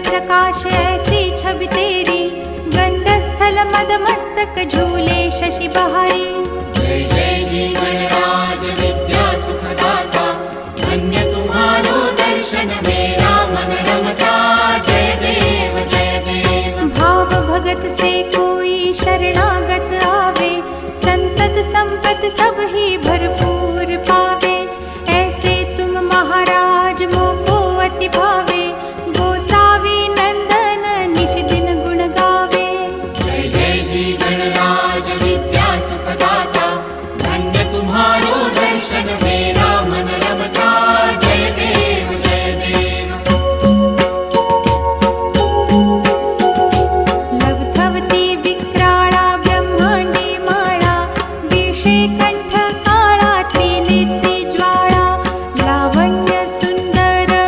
प्रकाश ऐसी छवि तेरी। गंडस्थल मद मस्तक झूले शशि बहारी। जय जय जीवन राज विद्या सुखदाता। धन्य तुम्हारो दर्शन में